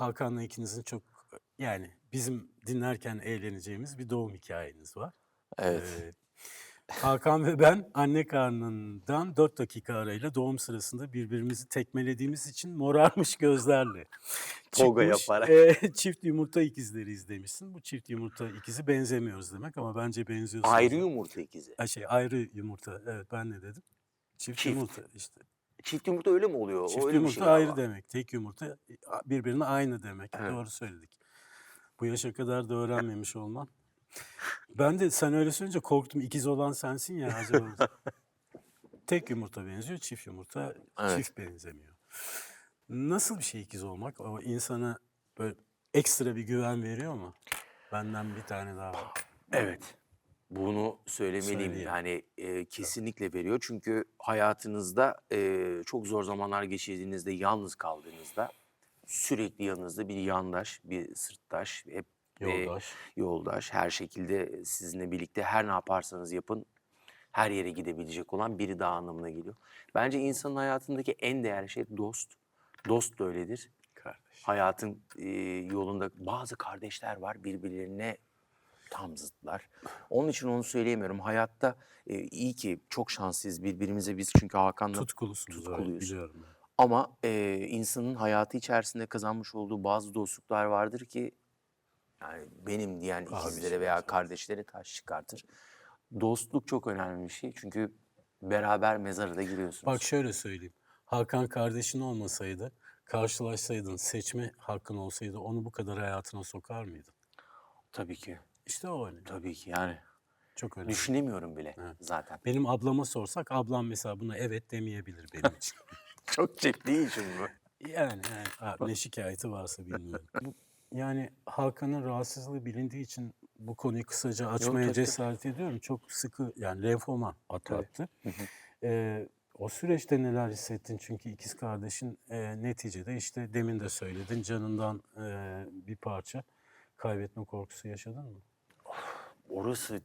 Hakan'la ikinizin çok yani bizim dinlerken eğleneceğimiz bir doğum hikayeniz var. Evet. Ee, Hakan ve ben anne karnından 4 dakika arayla doğum sırasında birbirimizi tekmelediğimiz için morarmış gözlerle çıkmış, yaparak. e, çift yumurta ikizleri izlemişsin. Bu çift yumurta ikizi benzemiyoruz demek ama bence benziyorsunuz. Ayrı yumurta ikizi. Ha, şey ayrı yumurta. Evet ben ne dedim? Çift, Çift. yumurta işte. Çift yumurta öyle mi oluyor? O Çift öyle bir yumurta şey ayrı galiba. demek. Tek yumurta birbirine aynı demek. Evet. Doğru söyledik. Bu yaşa kadar da öğrenmemiş olman. Ben de sen öyle söyleyince korktum. İkiz olan sensin ya acaba. Tek yumurta benziyor, çift yumurta Evet. çift benzemiyor. Nasıl bir şey ikiz olmak? O insana böyle ekstra bir güven veriyor mu? Benden bir tane daha var. Evet. Bunu söylemeliyim. Söyleyelim. Yani e, kesinlikle veriyor. Çünkü hayatınızda e, çok zor zamanlar geçirdiğinizde, yalnız kaldığınızda sürekli yanınızda bir yandaş, bir sırttaş, hep e, Yoldaş. yoldaş, her şekilde sizinle birlikte her ne yaparsanız yapın her yere gidebilecek olan biri daha anlamına geliyor. Bence insanın hayatındaki en değerli şey dost. Dost da öyledir. Kardeş. Hayatın e, yolunda bazı kardeşler var birbirlerine tam zıtlar. Onun için onu söyleyemiyorum. Hayatta e, iyi ki çok şanslıyız birbirimize biz çünkü Hakan'la Tutkulusunuz. evet, tutkuluyuz. biliyorum. ben. ama e, insanın hayatı içerisinde kazanmış olduğu bazı dostluklar vardır ki yani benim diyen ikizlere veya kardeşlere taş çıkartır. Dostluk çok önemli bir şey çünkü beraber mezara da giriyorsunuz. Bak şöyle söyleyeyim. Hakan kardeşin olmasaydı, karşılaşsaydın, seçme hakkın olsaydı onu bu kadar hayatına sokar mıydın? Tabii ki. İşte o öyle. Tabii ki yani. Çok önemli. Düşünemiyorum bile Evet. zaten. Benim ablama sorsak ablam mesela buna evet demeyebilir benim için. Çok ciddi işim bu. yani, ha, ne şikayeti varsa bilmiyorum. Bu- Yani Hakan'ın rahatsızlığı bilindiği için bu konuyu kısaca açmaya tabii. cesaret ediyorum. Çok sıkı yani lenfoma atlattı. Ee, o süreçte neler hissettin? Çünkü ikiz kardeşin e, neticede işte demin de söyledin canından e, bir parça kaybetme korkusu yaşadın mı? Orası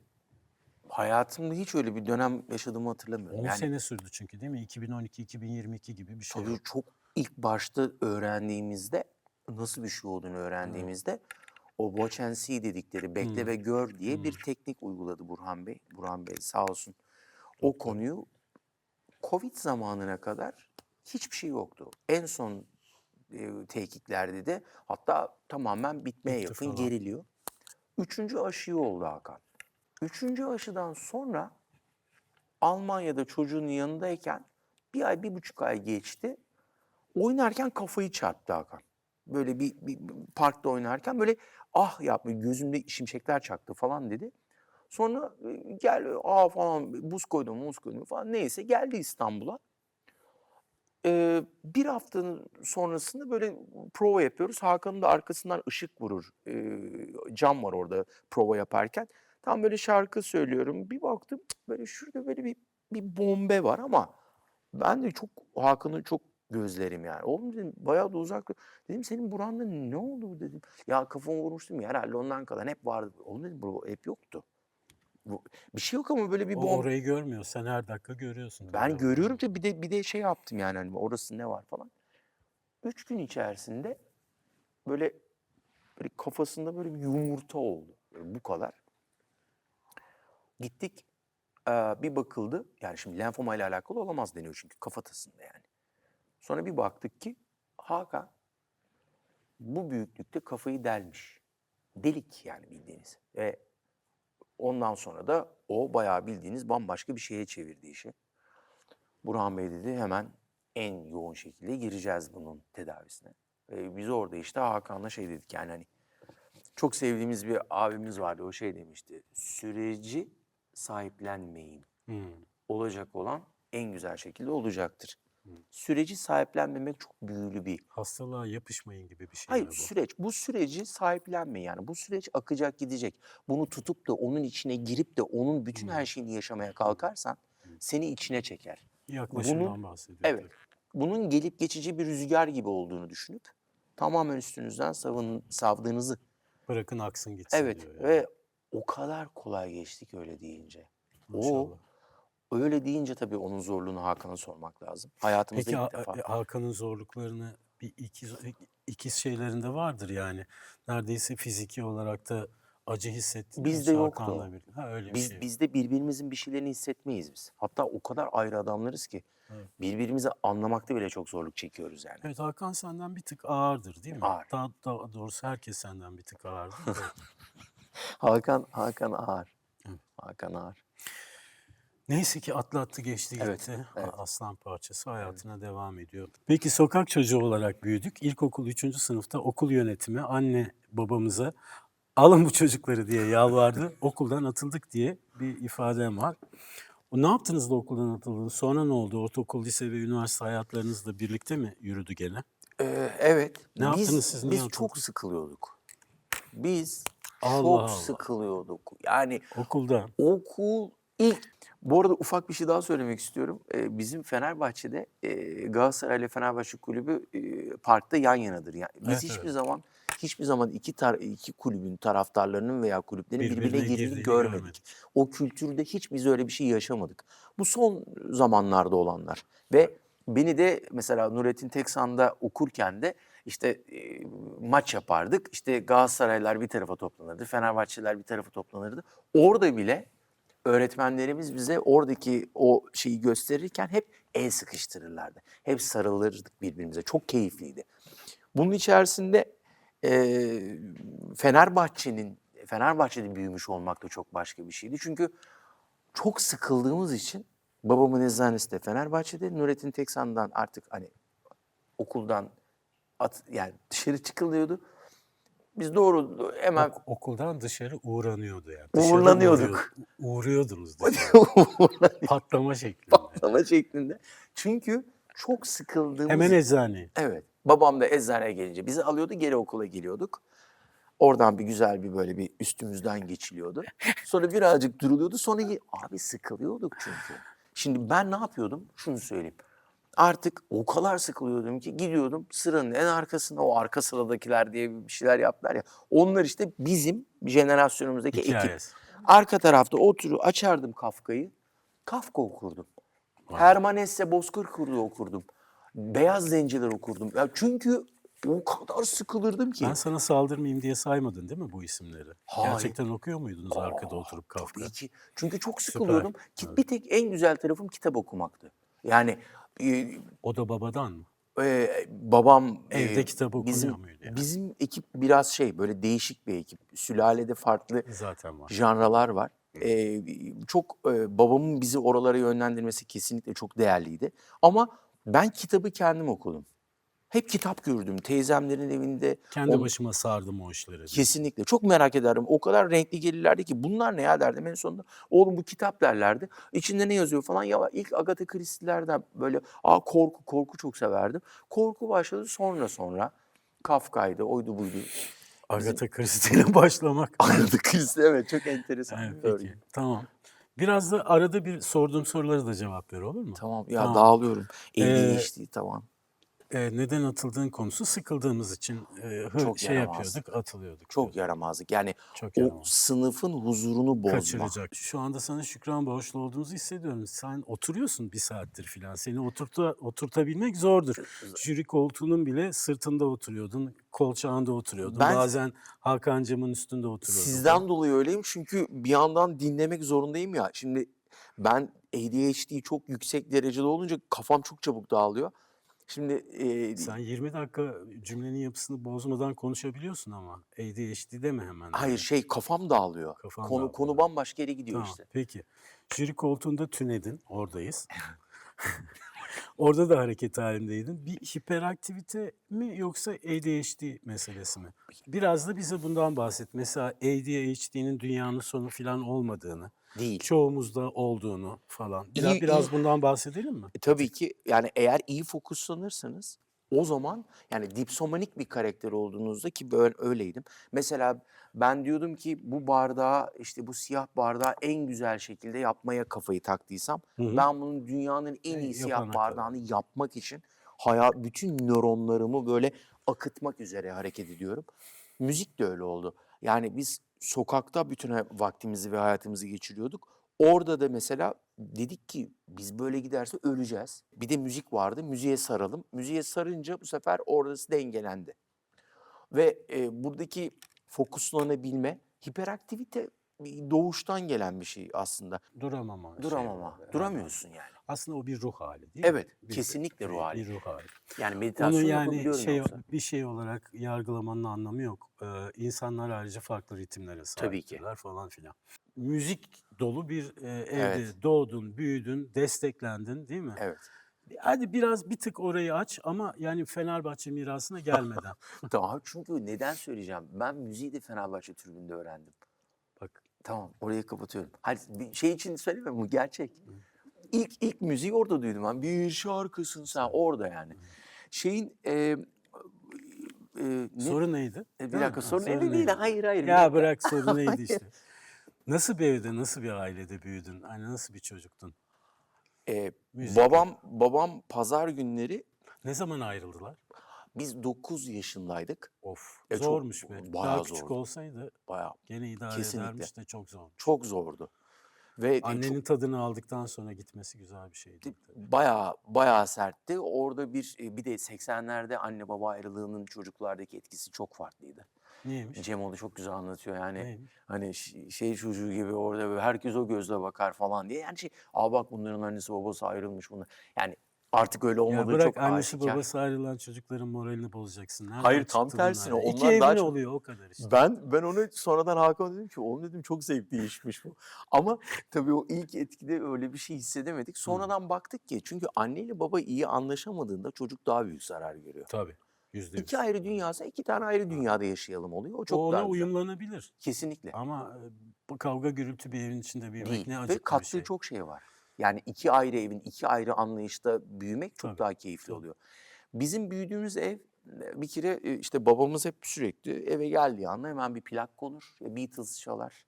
hayatımda hiç öyle bir dönem yaşadığımı 10 hatırlamıyorum. Yani sene sürdü çünkü değil mi? 2012-2022 gibi bir şey. tabii çok ilk başta öğrendiğimizde nasıl bir şey olduğunu öğrendiğimizde o watch and see dedikleri bekle ve gör diye bir teknik uyguladı Burhan Bey. Burhan Bey sağ olsun. O konuyu Covid zamanına kadar hiçbir şey yoktu. En son e, tehkiklerde de hatta tamamen bitmeye Bitti yakın falan. geriliyor. Üçüncü aşıyı oldu Hakan. Üçüncü aşıdan sonra Almanya'da çocuğun yanındayken bir ay, bir buçuk ay geçti. Oynarken kafayı çarptı Hakan. Böyle bir, bir parkta oynarken böyle ah yapma gözümde şimşekler çaktı falan dedi. Sonra gel aa falan buz koydum buz koydum falan neyse geldi İstanbul'a. Bir haftanın sonrasında böyle prova yapıyoruz. Hakan'ın da arkasından ışık vurur. Cam var orada prova yaparken. Tam böyle şarkı söylüyorum. Bir baktım böyle şurada böyle bir, bir bombe var ama ben de çok Hakan'ı çok gözlerim yani. Oğlum dedim bayağı da uzak. Dedim senin buranda ne oldu dedim. Ya kafamı vurmuştum ya herhalde ondan kalan hep vardı. Oğlum dedim bu hep yoktu. Bir şey yok ama böyle bir O bombe. orayı görmüyor. Sen her dakika görüyorsun. Ben tabii. görüyorum ki bir de bir de şey yaptım yani hani orası ne var falan. Üç gün içerisinde böyle böyle kafasında böyle bir yumurta oldu. Böyle bu kadar. Gittik eee, bir bakıldı. Yani şimdi lenfoma ile alakalı olamaz deniyor çünkü kafatasında yani. Sonra bir baktık ki Hakan bu büyüklükte kafayı delmiş. Delik yani bildiğiniz. Ve ondan sonra da o bayağı bildiğiniz bambaşka bir şeye çevirdi işi. Burhan Bey dedi hemen en yoğun şekilde gireceğiz bunun tedavisine. Ve biz orada işte Hakan'la şey dedik yani hani çok sevdiğimiz bir abimiz vardı o şey demişti. Süreci sahiplenmeyin. Hmm. Olacak olan en güzel şekilde olacaktır. Süreci sahiplenmemek çok büyülü bir Hastalığa yapışmayın gibi bir şey. Hayır bu? süreç. Bu süreci sahiplenme yani. Bu süreç akacak gidecek. Bunu tutup da onun içine girip de onun bütün her şeyini yaşamaya kalkarsan seni içine çeker. Yaklaşımdan Bunu- bahsediyor. Evet. Bunun gelip geçici bir rüzgar gibi olduğunu düşünüp tamamen üstünüzden savun, savdığınızı. Bırakın aksın gitsin Evet diyor. yani. ve o kadar kolay geçtik öyle deyince. O Maşallah. Öyle deyince tabii onun zorluğunu Hakan'a sormak lazım. Hayatımızda Peki ilk defa. e, Hakan'ın zorluklarını bir ikiz, ikiz şeylerinde vardır yani. Neredeyse fiziki olarak da acı hissettin mi Bizde yoktu Hakan'la o. birlikte? Ha öyle bir Biz şey. bizde birbirimizin bir şeylerini hissetmeyiz biz. Hatta o kadar ayrı adamlarız ki Evet. birbirimizi anlamakta bile çok zorluk çekiyoruz yani. Evet Hakan senden bir tık ağırdır değil mi? Ağır. Daha, daha doğrusu herkes senden bir tık ağırdır. da. Hakan Hakan ağır. Hakan ağır. Neyse ki atlattı geçti Evet, gitti. evet. A- Aslan parçası hayatına devam ediyor. Peki sokak çocuğu olarak büyüdük. İlkokul 3. sınıfta okul yönetimi anne babamıza alın bu çocukları diye yalvardı. Okuldan atıldık diye bir ifadem var. O ne yaptınız da okuldan atıldınız? Sonra ne oldu? Ortaokul, lise ve üniversite hayatlarınız da birlikte mi yürüdü gene? Ee, evet. Ne biz, yaptınız siz, Biz atıldınız? çok sıkılıyorduk. Biz Allah çok Allah. sıkılıyorduk. Yani Okulda. okul ilk bu arada ufak bir şey daha söylemek istiyorum. Ee, bizim Fenerbahçe'de e, Galatasaray ile Fenerbahçe kulübü e, parkta yan yanadır. Yani biz Evet, hiçbir evet. zaman hiçbir zaman iki tar iki kulübün taraftarlarının veya kulüplerin birbirine, Birbirine girdiğini girdiğini görmedik. görmedik. O kültürde hiç biz öyle bir şey yaşamadık. Bu son zamanlarda olanlar ve beni de mesela Nurettin Teksan'da okurken de işte e, maç yapardık. İşte Galatasaraylar bir tarafa toplanırdı, Fenerbahçeliler bir tarafa toplanırdı. Orada bile öğretmenlerimiz bize oradaki o şeyi gösterirken hep el sıkıştırırlardı. Hep sarılırdık birbirimize. Çok keyifliydi. Bunun içerisinde eee, Fenerbahçe'nin Fenerbahçe'de büyümüş olmak da çok başka bir şeydi. Çünkü çok sıkıldığımız için babamın eczanesi de Fenerbahçe'de. Nurettin Teksan'dan artık hani okuldan at, yani dışarı çıkılıyordu. Biz doğru hemen Ok- okuldan dışarı uğranıyordu yani. Dışarı Uğurlanıyorduk. uğruyor- Uğruyordunuz dışarı. Patlama şeklinde. patlama şeklinde. Çünkü çok sıkıldığımız Hemen eczane. Evet. Babam da eczaneye gelince bizi alıyordu, geri okula geliyorduk. Oradan bir güzel bir böyle bir üstümüzden geçiliyordu. Sonra birazcık duruluyordu. Sonra abi sıkılıyorduk çünkü. Şimdi ben ne yapıyordum? Şunu söyleyeyim. Artık o kadar sıkılıyordum ki gidiyordum sıranın en arkasına o arka sıradakiler diye bir şeyler yaptılar ya. Onlar işte bizim jenerasyonumuzdaki ekip. Hikayesi. Arka tarafta oturup açardım Kafka'yı. Kafka okurdum. Vay. Herman Hesse Bozkır Kurdu okurdum. Beyaz Zenciler okurdum. Ya çünkü o kadar sıkılırdım ki. Ben sana saldırmayayım diye saymadın değil mi bu isimleri? Hayır. Gerçekten okuyor muydunuz arkada Aa, oturup Kafka? Tabii ki. Çünkü çok Süper. sıkılıyordum. Evet. Bir tek en güzel tarafım kitap okumaktı. Yani e, O da babadan mı? e, babam Evde e, kitap okunuyor bizim, muydu yani? Bizim ekip biraz şey böyle değişik bir ekip. Sülalede farklı Zaten var. janralar var. Ee, çok e, babamın bizi oralara yönlendirmesi kesinlikle çok değerliydi. Ama ben kitabı kendim okudum. Hep kitap gördüm. Teyzemlerin evinde. Kendi on- başıma sardım o işleri. Kesinlikle. Çok merak ederdim. O kadar renkli gelirlerdi ki bunlar ne ya derdim. En sonunda oğlum bu kitap derlerdi. İçinde ne yazıyor falan. Ya ilk Agatha Christie'lerden böyle aa korku korku çok severdim. Korku başladı sonra sonra. Kafka'ydı, oydu buydu. Agatha Christie'yle başlamak. Agatha Christie evet çok enteresan Evet, bir örgü. Tamam. Biraz da arada bir sorduğum soruları da cevap ver olur mu? Tamam ya Tamam. dağılıyorum. Ee, ADHD tamam. Ee, neden atıldığın konusu sıkıldığımız için e, hı- Çok şey yaramazdık. yapıyorduk, atılıyorduk. Çok yaramazlık. Yani Çok o yaramaz. sınıfın huzurunu bozma. Kaçıracak. Şu anda sana şükran borçlu olduğumuzu hissediyorum. Sen oturuyorsun bir saattir filan. Seni oturta, oturtabilmek zordur. Jüri koltuğunun bile sırtında oturuyordun, kolçağında oturuyordun. Ben- Bazen Hakan'cımın üstünde oturuyordun. Sizden dolayı öyleyim çünkü bir yandan dinlemek zorundayım ya. Şimdi ben ADHD çok yüksek derecede olunca kafam çok çabuk dağılıyor. Şimdi e, Sen 20 dakika cümlenin yapısını bozmadan konuşabiliyorsun ama. ADHD deme hemen. hayır şey kafam dağılıyor. Kafan konu dağılıyor. konu bambaşka yere gidiyor Tamam, işte. Peki. Jüri koltuğunda tünedin. Oradayız. Orada da hareket halindeydin. Bir hiperaktivite mi yoksa ADHD meselesi mi? Biraz da bize bundan bahset. Mesela ADHD'nin dünyanın sonu falan olmadığını, Değil. çoğumuzda olduğunu falan. Biraz, İyi- biraz iyi- bundan bahsedelim mi? E, tabii ki yani eğer iyi fokuslanırsanız o zaman yani dipsomanik bir karakter olduğunuzda ki böyle öyleydim. Mesela ben diyordum ki bu bardağı işte bu siyah bardağı en güzel şekilde yapmaya kafayı taktıysam Hı hı. ben bunun dünyanın en E, iyi siyah yapana kadar. bardağını yapmak için hayal bütün nöronlarımı böyle akıtmak üzere hareket ediyorum. Müzik de öyle oldu. Yani biz sokakta bütün vaktimizi ve hayatımızı geçiriyorduk. Orada da mesela dedik ki biz böyle giderse öleceğiz. Bir de müzik vardı. Müziğe saralım. Müziğe sarınca bu sefer orası dengelendi. Ve e, buradaki fokuslanabilme, hiperaktivite bir doğuştan gelen bir şey aslında. Duramama. şey Duramama. Yani Duramıyorsun yani. Aslında o bir ruh hali değil mi? Evet, Bir- kesinlikle ruh hali. Bir ruh hali. Yani meditasyon Onu yani şey yoksa. bir şey olarak yargılamanın anlamı yok. Ee, insanlar ayrıca farklı ritimlere sahipler falan filan. Müzik dolu bir e, evde Evet. doğdun, büyüdün, desteklendin değil mi? Evet. Hadi biraz bir tık orayı aç ama yani Fenerbahçe mirasına gelmeden. Tamam çünkü neden söyleyeceğim? Ben müziği de Fenerbahçe tribünde öğrendim. Bak Tamam orayı kapatıyorum. Hadi bir şey için söylemiyorum bu gerçek. İlk ilk müziği orada duydum ben. Bir şarkısın sen orada yani. Şeyin e, e, ne- soru neydi? E, bir Değil mi? dakika Ha, sorun öyle değil. Hayır hayır. bir Ya dakika. bırak soru neydi işte. Nasıl bir evde, nasıl bir ailede büyüdün? Hani nasıl bir çocuktun? E, Müzik. babam babam pazar günleri Ne zaman ayrıldılar? biz 9 yaşındaydık. Of, E, çok- zormuş be. bayağı Daha küçük zordu. olsaydı Bayağı gene idare Kesinlikle. edermiş de çok zor. çok zordu. Ve e, çok- Annenin tadını aldıktan sonra gitmesi güzel bir şeydi. tabii. bayağı bayağı sertti. Orada bir e, bir de 80'lerde anne baba ayrılığının çocuklardaki etkisi çok farklıydı. Niyeymiş? Cem onu çok güzel anlatıyor yani. Neymiş? Hani şey çocuğu gibi orada böyle herkes o gözle bakar falan diye. Yani şey, aa bak bunların annesi babası ayrılmış bunlar. Yani artık öyle Ya olmadığı bırak çok annesi aşikar. babası ayrılan çocukların moralini bozacaksın. Nereden Hayır, tam tersine, ya? İki onlar daha evin çok- oluyor o kadar işte. Ben ben onu sonradan Hakan dedim ki oğlum dedim çok zevkli işmiş bu. Ama tabii o ilk etkide öyle bir şey hissedemedik. Sonradan baktık ki çünkü anneyle baba iyi anlaşamadığında çocuk daha büyük zarar görüyor. Tabii. Yüzde yüz. İki ayrı dünyası iki tane ayrı dünyada yaşayalım oluyor. O çok o daha ona güzel. uyumlanabilir. Kesinlikle. Ama e, bu kavga gürültü bir evin içinde büyümek Değil. ne Ve acıklı bir kattığı şey. çok şey var. Yani iki ayrı evin iki ayrı anlayışta büyümek çok Tabii, daha keyifli oluyor. Bizim büyüdüğümüz ev e, bir kere e, işte babamız hep sürekli eve geldiği anda hemen bir plak konur. Beatles çalar.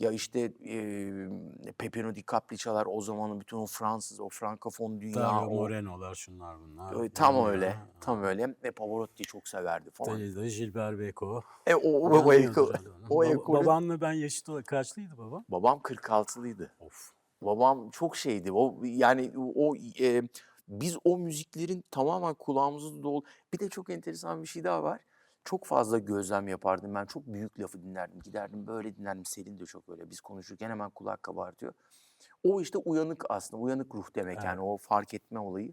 Ya işte e, Pepino Di Capri çalar. O zamanın bütün o Fransız, o frankofon dünya. Dario Moreno'lar şunlar bunlar. e, tam Yani öyle. Tam öyle. Ve Pavarotti'yi çok severdi falan. Deli de Gilbert Beko. E, o, o, o, onu. o Baba- ekolün- Babanla ben yaşıt olarak kaçlıydı baba? Babam 46'lıydı. Of. Babam çok şeydi. O yani o e, biz o müziklerin tamamen kulağımızda dolu. Bir de çok enteresan bir şey daha var. Çok fazla gözlem yapardım ben. Çok büyük lafı dinlerdim. Giderdim böyle dinlerdim. Selin de çok öyle. Biz konuşurken hemen kulak kabartıyor. O işte uyanık aslında. Uyanık ruh demek Evet. yani o fark etme olayı.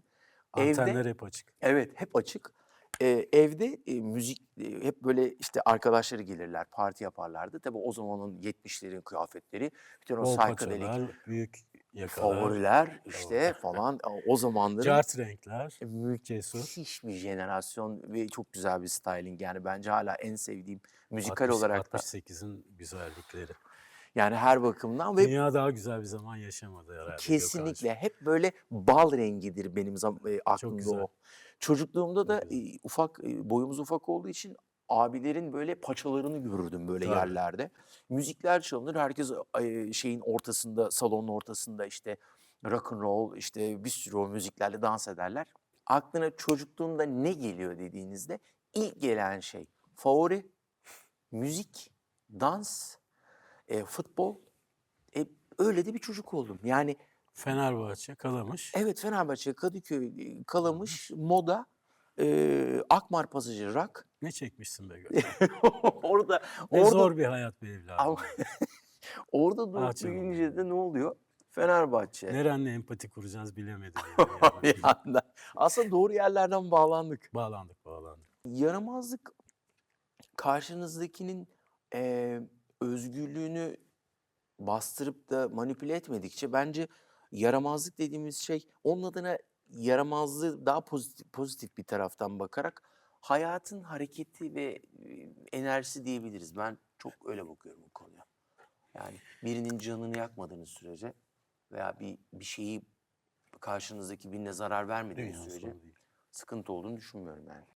Evde Antenler hep açık. Evet, hep açık. Ee, evde e, müzik e, hep böyle işte arkadaşları gelirler, parti yaparlardı. Tabii o zamanın 70'lerin kıyafetleri, bütün o Bol psychedelic büyük yakalar, favoriler işte falan o zamanların cart renkler, müthiş cesur. bir jenerasyon ve çok güzel bir styling. Yani bence hala en sevdiğim müzikal 60 olarak da 68'in güzellikleri. yani her bakımdan ve Dünya daha güzel bir zaman yaşamadı herhalde. Kesinlikle. Hep böyle bal rengidir benim zam- e, aklımda güzel. o. Çocukluğumda da e, ufak e, boyumuz ufak olduğu için abilerin böyle paçalarını görürdüm böyle Tabii. yerlerde. Müzikler çalınır. Herkes şeyin ortasında, salonun ortasında işte rock and roll, işte bir sürü o müziklerle dans ederler. Aklına çocukluğunda ne geliyor dediğinizde ilk gelen şey favori, müzik, dans, e, futbol. E, öyle de bir çocuk oldum. Yani Fenerbahçe, Kalamış. Evet Fenerbahçe, Kadıköy, e, Kalamış, Moda, e, Akmar Pasajı, Rak. Ne çekmişsin be gönlüm. orada Ne orada zor bir hayat be evladım. Orada Ah canım büyüyünce de ne oluyor? Fenerbahçe. Nerenle empati kuracağız bilemedim. Yani. bir anda. Aslında doğru yerlerden bağlandık. bağlandık, bağlandık. Yaramazlık karşınızdakinin e, özgürlüğünü bastırıp da manipüle etmedikçe bence yaramazlık dediğimiz şey onun adına yaramazlığı daha pozitif, pozitif bir taraftan bakarak hayatın hareketi ve enerjisi diyebiliriz. Ben çok öyle bakıyorum bu konuya. Yani birinin canını yakmadığınız sürece veya bir bir şeyi karşınızdaki birine zarar vermediğiniz Dünya sürece sonu değil. sıkıntı olduğunu düşünmüyorum yani.